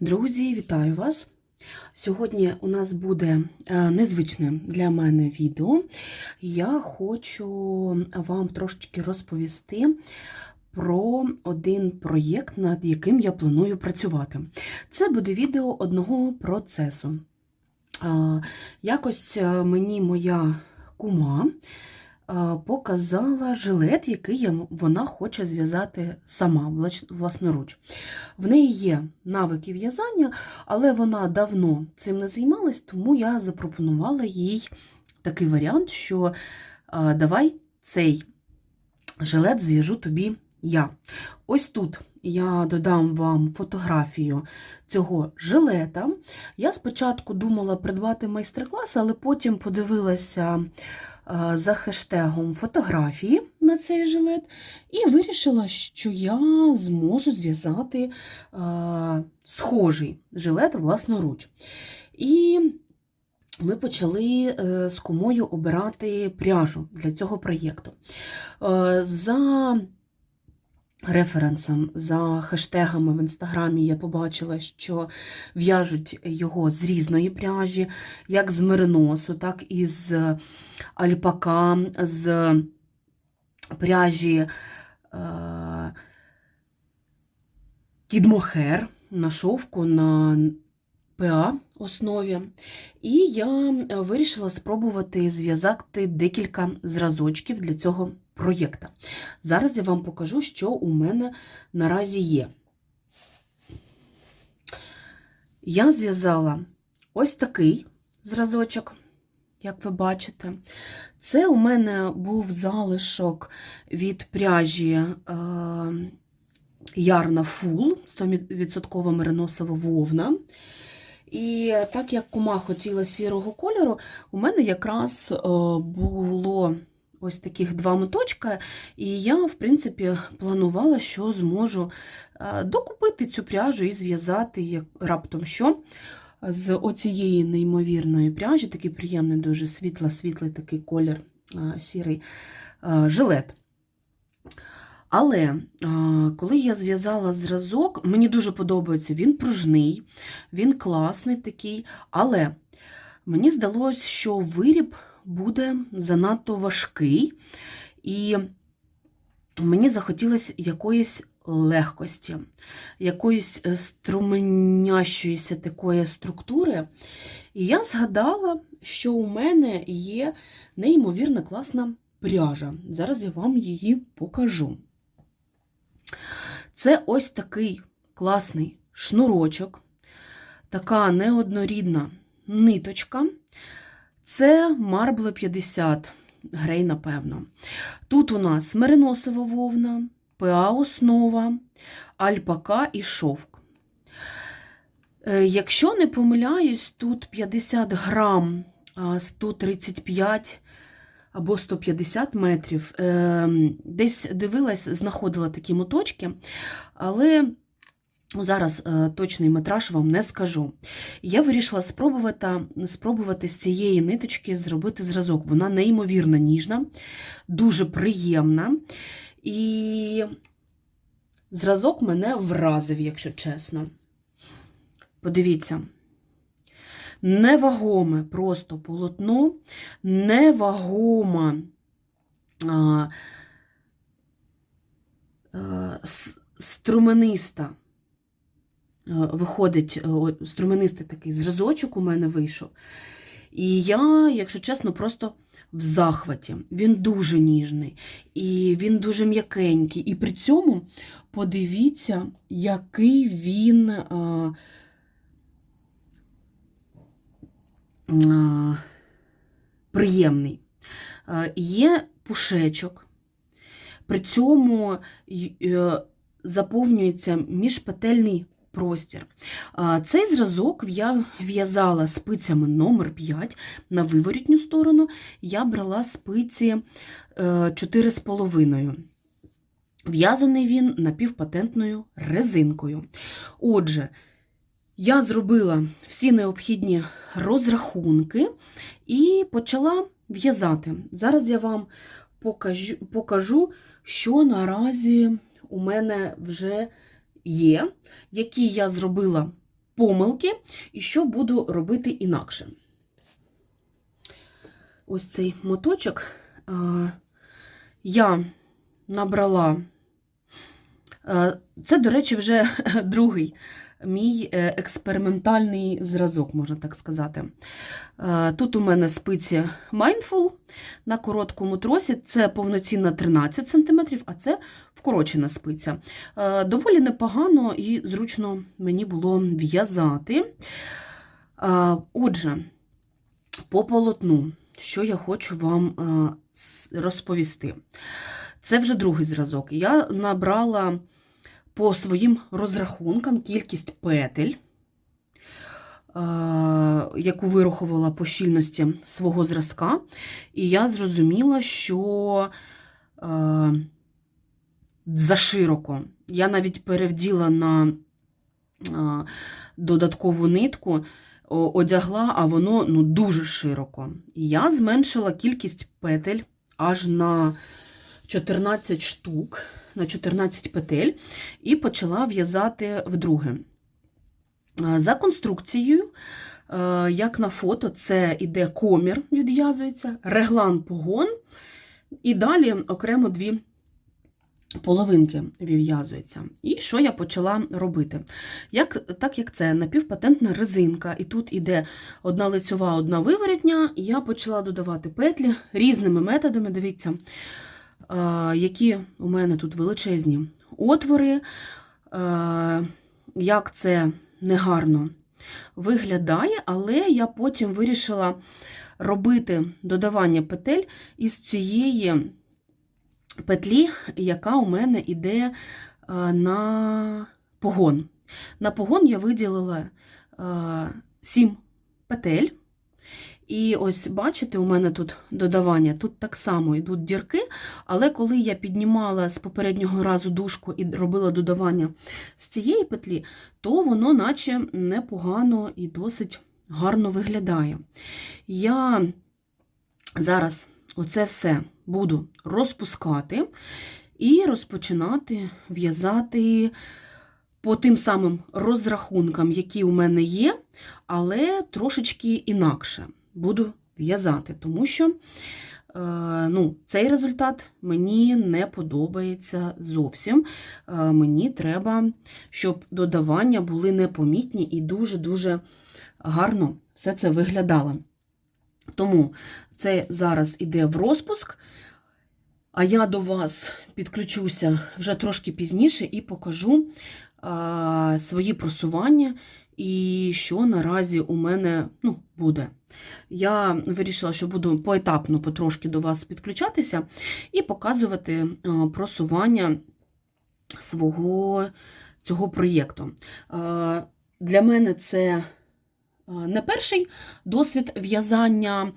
Друзі, вітаю вас! Сьогодні у нас буде е, незвичне для мене відео. Я хочу вам трошечки розповісти про один проєкт, над яким я планую працювати. Це буде відео одного процесу. Е, Якось е, мені моя кума показала жилет, який вона хоче зв'язати сама, власноруч. В неї є навики в'язання, але вона давно цим не займалась, тому я запропонувала їй такий варіант, що давай цей жилет зв'яжу тобі я. Ось тут я додам вам фотографію цього жилета. Я спочатку думала придбати майстер-клас, але потім подивилася за хештегом фотографії на цей жилет і вирішила, що я зможу зв'язати схожий жилет власноруч. І ми почали е, з кумою обирати пряжу для цього проєкту. Е, За референсом, за хештегами в інстаграмі я побачила, що в'яжуть його з різної пряжі, як з мериносу, так і з альпака, з пряжі е, на шовку на ПА основі. І я вирішила спробувати зв'язати декілька зразочків для цього проєкту. Зараз я вам покажу, що у мене наразі є. Я зв'язала ось такий зразочок, як ви бачите. Це у мене був залишок від пряжі е, Ярна Фул, 100% мериносова вовна. І так як кума хотіла сірого кольору, у мене якраз е, було ось таких два моточка, і я, в принципі, планувала, що зможу е, докупити цю пряжу і зв'язати раптом що. З оцієї неймовірної пряжі, такий приємний, дуже світло-світлий такий колір е, сірий е, жилет. Але коли я зв'язала зразок, мені дуже подобається, він пружний, він класний такий, але мені здалося, що виріб буде занадто важкий, і мені захотілося якоїсь легкості, якоїсь е, струменящоїся такої структури. І я згадала, що у мене є неймовірно класна пряжа. Зараз я вам її покажу. Це ось такий класний шнурочок, така неоднорідна ниточка. Це Marble 50 грей, напевно. Тут у нас мериносова вовна, ПА-основа, альпака і шовк. Е, Якщо не помиляюсь, тут 50 грам, 135 або 150 метрів. Е, Десь дивилась, знаходила такі моточки, але зараз е, точний метраж вам не скажу. Я вирішила спробувати, спробувати з цієї ниточки зробити зразок. Вона неймовірно ніжна, дуже приємна. І зразок мене вразив, якщо чесно. Подивіться. Невагоме просто полотно, невагома а, а, с- струмениста. А, Виходить, струменистий такий зразочок у мене вийшов. І я, якщо чесно, просто в захваті. Він дуже ніжний, і він дуже м'якенький. І при цьому подивіться, який він. А, а, приємний. Є пушечок, при цьому е, заповнюється міжпетельний простір. Цей зразок я в'язала спицями номер 5 на виворітню сторону. Я брала спиці е, 4,5. В'язаний він напівпатентною резинкою. Отже, я зробила всі необхідні розрахунки і почала в'язати. Зараз я вам покажу, покажу, що наразі у мене вже є, які я зробила помилки і що буду робити інакше. Ось цей моточок я набрала. Е, Це, до речі, вже другий мій е, експериментальний зразок, можна так сказати. Е, Тут у мене спиці Mindful на короткому тросі. Це повноцінна 13 см, а це вкорочена спиця. Е, Доволі непогано і зручно мені було в'язати. Отже, по полотну, що я хочу вам розповісти. Це вже другий зразок. Я набрала по своїм розрахункам кількість петель, е, яку вирахувала по щільності свого зразка, і я зрозуміла, що е, зашироко. Я навіть перевділа на е, додаткову нитку, одягла, а воно ну, дуже широко. Я зменшила кількість петель аж на 14 штук, на 14 петель, і почала в'язати вдруге. За конструкцією, е, як на фото, це іде комір, відв'язується, реглан погон, і далі окремо дві половинки вив'язуються. І що я почала робити? Як, так як це напівпатентна резинка, і тут іде одна лицьова, одна виворотня, я почала додавати петлі різними методами. Дивіться, які у мене тут величезні отвори, е, як це негарно виглядає, але я потім вирішила робити додавання петель із цієї петлі, яка у мене йде е, на погон. На погон я виділила 7 петель. І ось, бачите, у мене тут додавання, тут так само йдуть дірки, але коли я піднімала з попереднього разу дужку і робила додавання з цієї петлі, то воно наче непогано і досить гарно виглядає. Я зараз оце все буду розпускати і розпочинати в'язати по тим самим розрахункам, які у мене є, але трошечки інакше буду в'язати, тому що е, ну, цей результат мені не подобається зовсім. Е, мені треба, щоб додавання були непомітні і дуже-дуже гарно все це виглядало. Тому це зараз іде в розпуск, а я до вас підключуся вже трошки пізніше і покажу а, свої просування і що наразі у мене ну, буде. Я вирішила, що буду поетапно потрошки до вас підключатися і показувати просування свого цього проєкту. Для мене це не перший досвід в'язання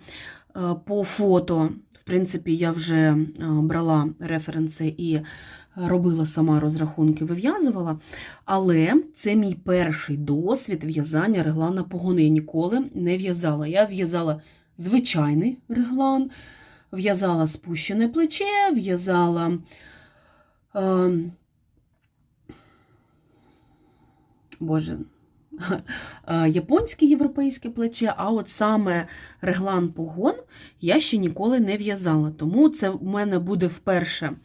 по фото. В принципі, я вже брала референси і робила сама розрахунки, вив'язувала. Але це мій перший досвід в'язання реглана погони. Я ніколи не в'язала. Я в'язала звичайний реглан, в'язала спущене плече, в'язала. Е, Боже, японське європейське плече, а от саме реглан погон я ще ніколи не в'язала. Тому це в мене буде вперше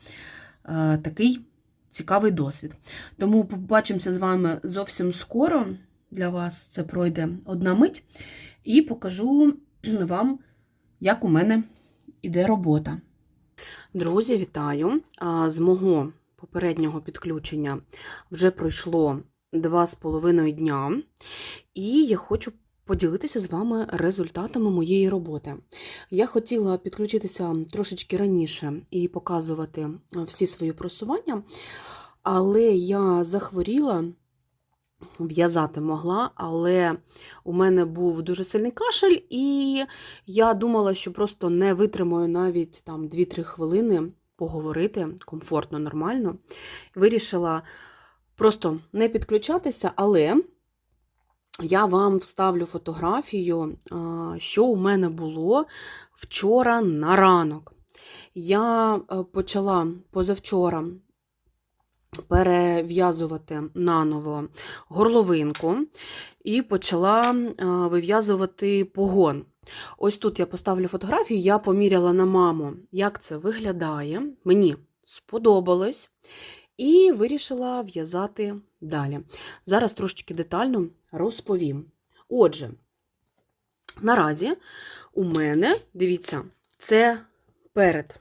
такий цікавий досвід. Тому побачимося з вами зовсім скоро. Для вас це пройде одна мить, і покажу вам, як у мене іде робота. Друзі, вітаю! З мого попереднього підключення вже пройшло два з половиною дня, і я хочу поділитися з вами результатами моєї роботи. Я хотіла підключитися трошечки раніше і показувати всі свої просування, але я захворіла. В'язати могла, але у мене був дуже сильний кашель, і я думала, що просто не витримаю навіть там 2-3 хвилини поговорити комфортно, нормально. Вирішила просто не підключатися, але я вам вставлю фотографію, що у мене було вчора на ранок. Я е, почала позавчора перев'язувати наново горловинку і почала е, вив'язувати погон. Ось тут я поставлю фотографію, я поміряла на маму, як це виглядає. Мені сподобалось. І вирішила в'язати далі. Зараз трошечки детально розповім. Отже, наразі у мене, дивіться, це перед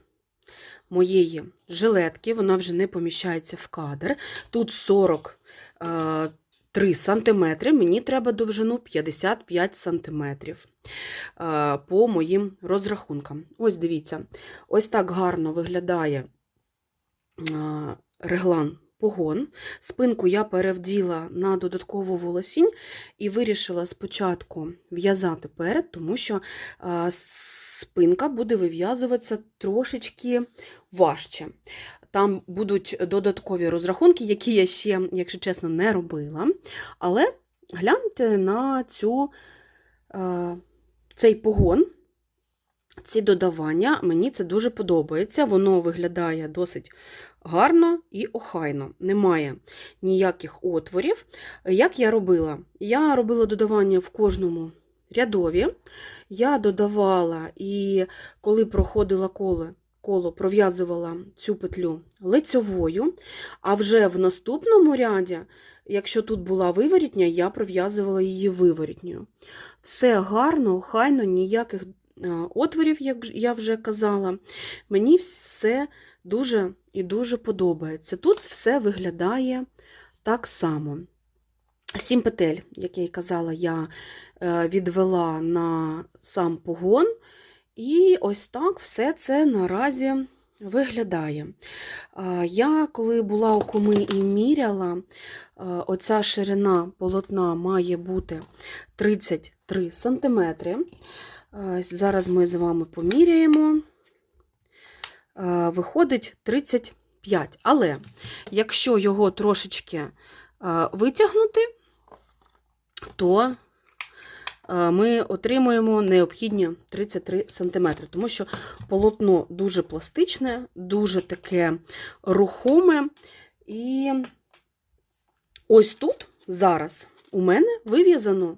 моєї жилетки, вона вже не поміщається в кадр. Тут 43 сантиметри, мені треба довжину 55 сантиметрів е, по моїм розрахункам. Ось дивіться, ось так гарно виглядає е, реглан погон. Спинку я перевділа на додаткову волосінь і вирішила спочатку в'язати перед, тому що спинка буде вив'язуватися трошечки важче. Там будуть додаткові розрахунки, які я ще, якщо чесно, не робила. Але гляньте на цю, цей погон. Ці додавання, мені це дуже подобається. Воно виглядає досить гарно і охайно. Немає ніяких отворів. Як я робила? Я робила додавання в кожному рядові. Я додавала і коли проходила коло, коло пров'язувала цю петлю лицьовою, а вже в наступному ряді, якщо тут була виворітня, я пров'язувала її виворітньою. Все гарно, охайно, ніяких отворів, як я вже казала. Мені все дуже і дуже подобається. Тут все виглядає так само. Сім петель, як я й казала, я е, відвела на сам погон, і ось так все це наразі виглядає. Я, коли була у коми і міряла, оця ширина полотна має бути 33 см. Зараз ми з вами поміряємо. Виходить 35. Але якщо його трошечки витягнути, то ми отримуємо необхідні 33 см, тому що полотно дуже пластичне, дуже таке рухоме. І ось тут зараз у мене вив'язано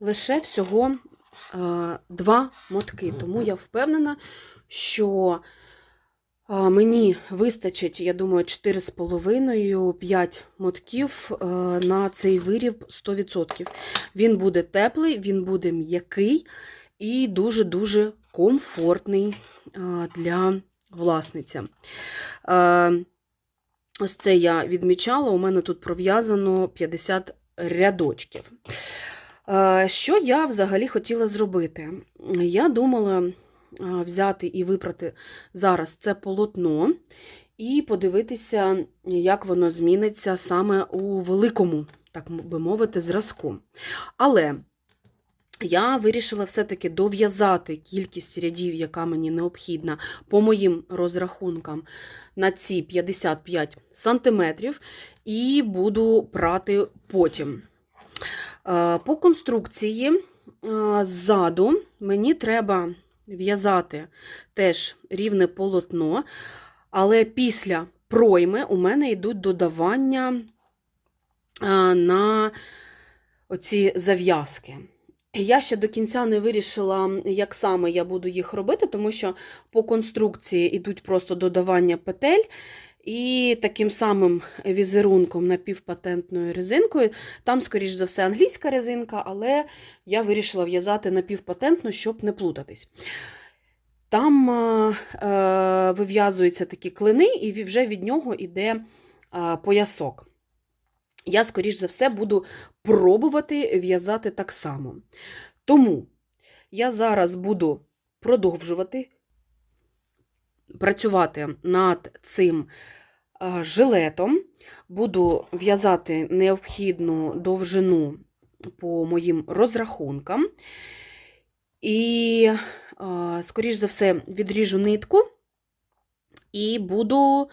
лише всього два мотки. Тому я впевнена, що мені вистачить, я думаю, 4,5-5 мотків на цей виріб 100%. Він буде теплий, він буде м'який і дуже-дуже комфортний для власниці. Ось це я відмічала, у мене тут пров'язано 50 рядочків. Що я взагалі хотіла зробити? Я думала взяти і випрати зараз це полотно і подивитися, як воно зміниться саме у великому, так би мовити, зразку. Але я вирішила все-таки дов'язати кількість рядів, яка мені необхідна, по моїм розрахункам на ці 55 см, і буду прати потім. По конструкції ззаду мені треба в'язати теж рівне полотно, але після пройми у мене йдуть додавання на оці зав'язки. Я ще до кінця не вирішила, як саме я буду їх робити, тому що по конструкції йдуть просто додавання петель. І таким самим візерунком напівпатентною резинкою. Там, скоріш за все, англійська резинка, але я вирішила в'язати напівпатентну, щоб не плутатись. Там е, вив'язуються такі клини, і вже від нього йде поясок. Я, скоріш за все, буду пробувати в'язати так само. Тому я зараз буду продовжувати працювати над цим жилетом, буду в'язати необхідну довжину по моїм розрахункам. І, скоріш за все, відріжу нитку і буду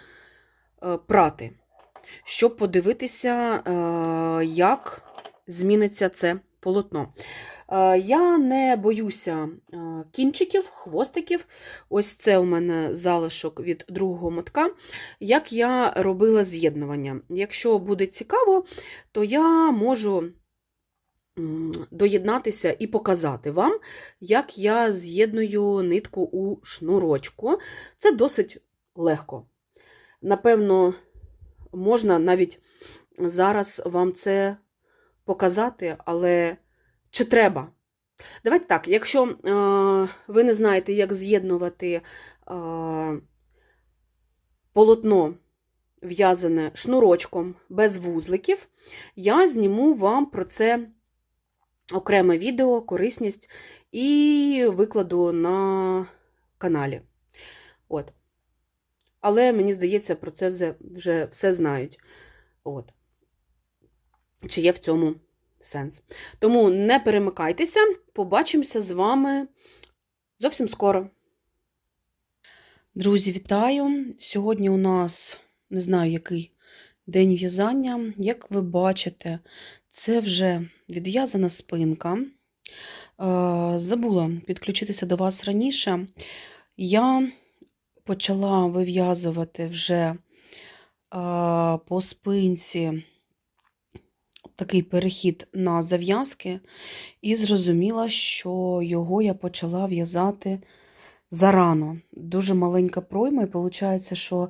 е, прати, щоб подивитися, е, як зміниться це полотно. Е, Я не боюся е, кінчиків, хвостиків. Ось це у мене залишок від другого мотка, як я робила з'єднування. Якщо буде цікаво, то я можу доєднатися і показати вам, як я з'єдную нитку у шнурочку. Це досить легко. Напевно, можна навіть зараз вам це показати, але чи треба? Давайте так, якщо е, ви не знаєте, як з'єднувати е, полотно в'язане шнурочком без вузликів, я зніму вам про це окреме відео, корисність і викладу на каналі. От. Але мені здається, про це вже, вже все знають. От. Чи є в цьому сенс. Тому не перемикайтеся, побачимося з вами зовсім скоро. Друзі, вітаю! Сьогодні у нас не знаю, який день в'язання. Як ви бачите, це вже відв'язана спинка. Е, Забула підключитися до вас раніше. Я почала вив'язувати вже е, по спинці такий перехід на зав'язки, і зрозуміла, що його я почала в'язати зарано. Дуже маленька пройма, і виходить, що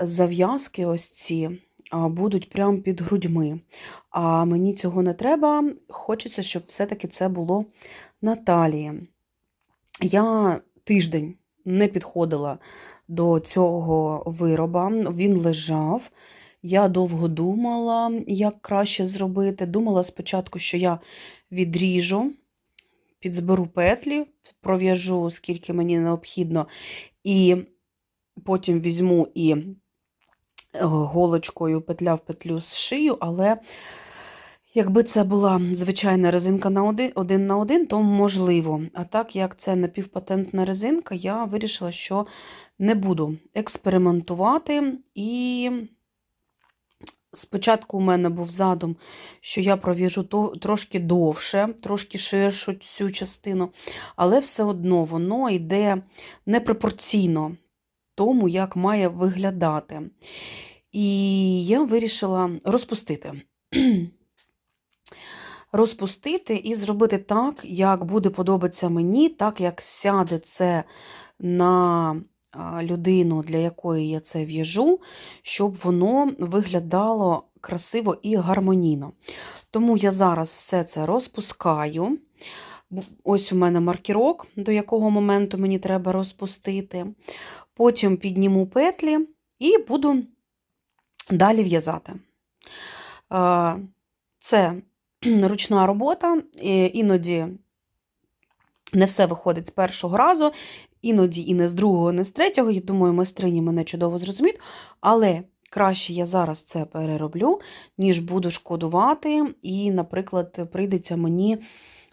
зав'язки ось ці будуть прямо під грудьми. А мені цього не треба. Хочеться, щоб все-таки це було на талії. Я тиждень не підходила до цього вироба, він лежав. Я довго думала, як краще зробити. Думала спочатку, що я відріжу, підзберу петлі, пров'яжу, скільки мені необхідно, і потім візьму і е, голочкою петля в петлю зшию, але якби це була звичайна резинка на один, один на один, то можливо. А так як це напівпатентна резинка, я вирішила, що не буду експериментувати і. Спочатку у мене був задум, що я пров'яжу трошки довше, трошки ширшу цю частину, але все одно воно йде непропорційно тому, як має виглядати. І я вирішила розпустити. Розпустити і зробити так, як буде подобатися мені, так як сяде це на людину, для якої я це в'яжу, щоб воно виглядало красиво і гармонійно. Тому я зараз все це розпускаю. Ось у мене маркерок, до якого моменту мені треба розпустити. Потім підніму петлі і буду далі в'язати. Це ручна робота, іноді не все виходить з першого разу, іноді і не з другого, не з третього. Я думаю, майстрині мене чудово зрозуміють, але краще я зараз це перероблю, ніж буду шкодувати, і, наприклад, прийдеться мені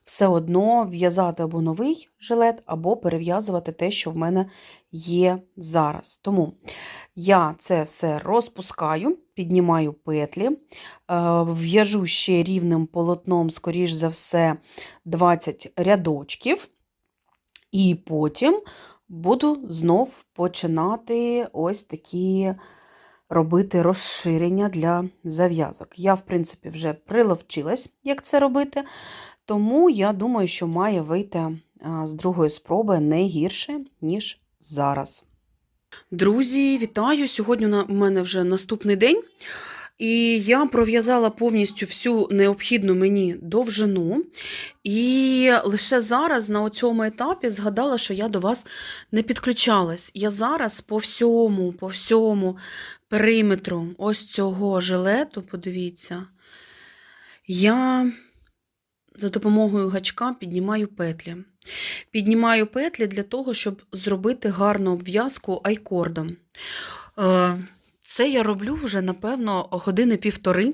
все одно в'язати або новий жилет, або перев'язувати те, що в мене є зараз. Тому я це все розпускаю, піднімаю петлі, е, в'яжу ще рівним полотном, скоріш за все, 20 рядочків. І потім буду знов починати ось такі робити розширення для зав'язок. Я, в принципі, вже приловчилась, як це робити, тому я думаю, що має вийти з другої спроби не гірше, ніж зараз. Друзі, вітаю! Сьогодні у мене вже наступний день. І я пров'язала повністю всю необхідну мені довжину. І лише зараз на цьому етапі згадала, що я до вас не підключалась. Я зараз по всьому, по всьому периметру ось цього жилету, подивіться, я за допомогою гачка піднімаю петлі. Піднімаю петлі для того, щоб зробити гарну обв'язку айкордом. Це я роблю вже, напевно, години півтори.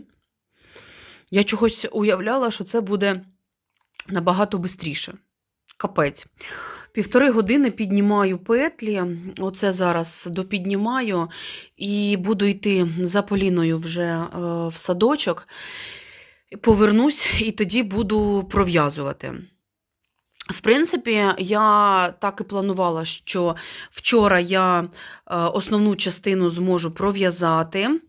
Я чогось уявляла, що це буде набагато швидше. Капець. Півтори години піднімаю петлі, оце зараз допіднімаю, і буду йти за Поліною вже е, в садочок. Повернусь і тоді буду пров'язувати. В принципі, я так і планувала, що вчора я е, основну частину зможу пров'язати е,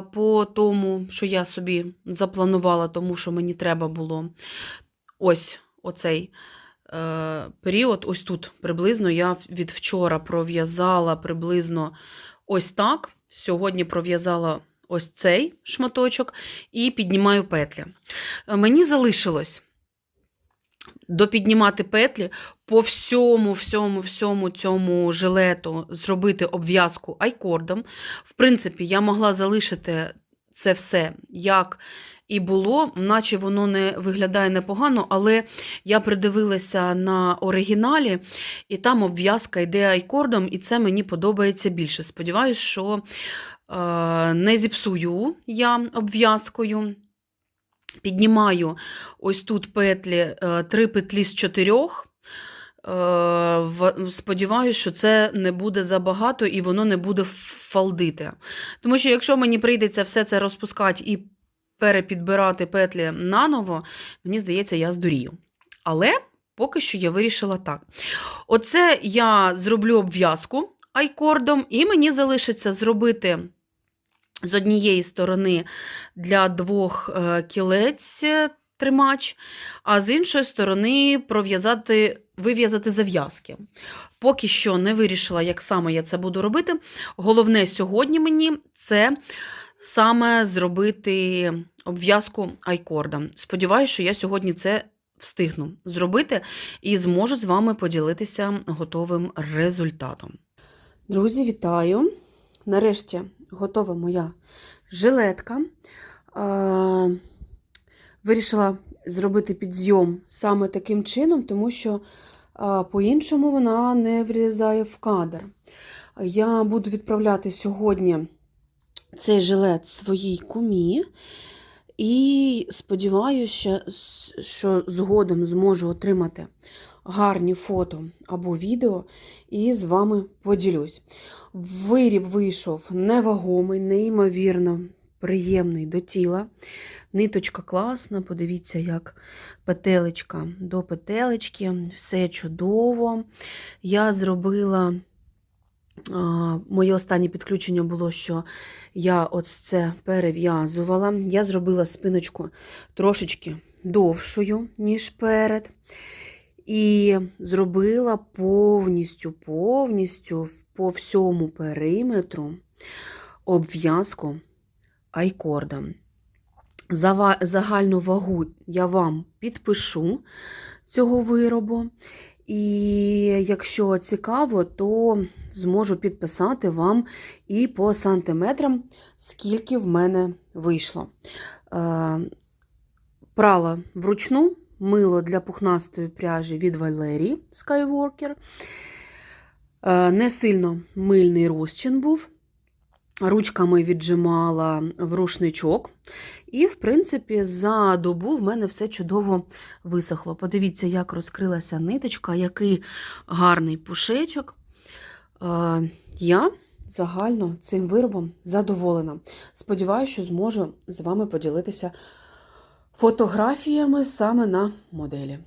по тому, що я собі запланувала, тому що мені треба було ось оцей е, період. Ось тут приблизно я від вчора пров'язала приблизно ось так. Сьогодні пров'язала ось цей шматочок і піднімаю петлі. Мені залишилось допіднімати петлі по всьому, всьому, всьому цьому жилету зробити обв'язку айкордом. В принципі, я могла залишити це все як і було, наче воно не виглядає непогано, але я придивилася на оригіналі, і там обв'язка йде айкордом, і це мені подобається більше. Сподіваюсь, що е, не зіпсую я обв'язкою. Піднімаю ось тут петлі, е, три петлі з чотирьох. Е, Сподіваюсь, що це не буде забагато і воно не буде фалдити. Тому що якщо мені прийдеться все це розпускати і перепідбирати петлі наново, мені здається, я здурію. Але поки що я вирішила так. Оце я зроблю обв'язку айкордом, і мені залишиться зробити з однієї сторони для двох е, кілець е, тримач, а з іншої сторони пров'язати, вив'язати зав'язки. Поки що не вирішила, як саме я це буду робити. Головне сьогодні мені це саме зробити обв'язку айкорда. Сподіваюся, що я сьогодні це встигну зробити і зможу з вами поділитися готовим результатом. Друзі, вітаю! Нарешті готова моя жилетка. Вирішила зробити підйом саме таким чином, тому що по-іншому вона не влізає в кадр. Я буду відправляти сьогодні цей жилет своїй кумі. І сподіваюся, що згодом зможу отримати гарні фото або відео і з вами поділюсь. Виріб вийшов невагомий, неймовірно приємний до тіла. Ниточка класна, подивіться, як петелечка до петелечки, все чудово. Я зробила. Моє останнє підключення було, що я ось це перев'язувала. Я зробила спиночку трошечки довшою, ніж перед. І зробила повністю, повністю по всьому периметру обв'язку айкордом. Зава- Загальну вагу я вам підпишу цього виробу. І якщо цікаво, то зможу підписати вам і по сантиметрам, скільки в мене вийшло. Е, Прала вручну мило для пухнастої пряжі від Валерії Skywalker. Е, Не сильно мильний розчин був. Ручками віджимала в рушничок. І, в принципі, за добу в мене все чудово висохло. Подивіться, як розкрилася ниточка, який гарний пушечок. Е, Я загально цим виробом задоволена. Сподіваюся, що зможу з вами поділитися фотографіями саме на моделі.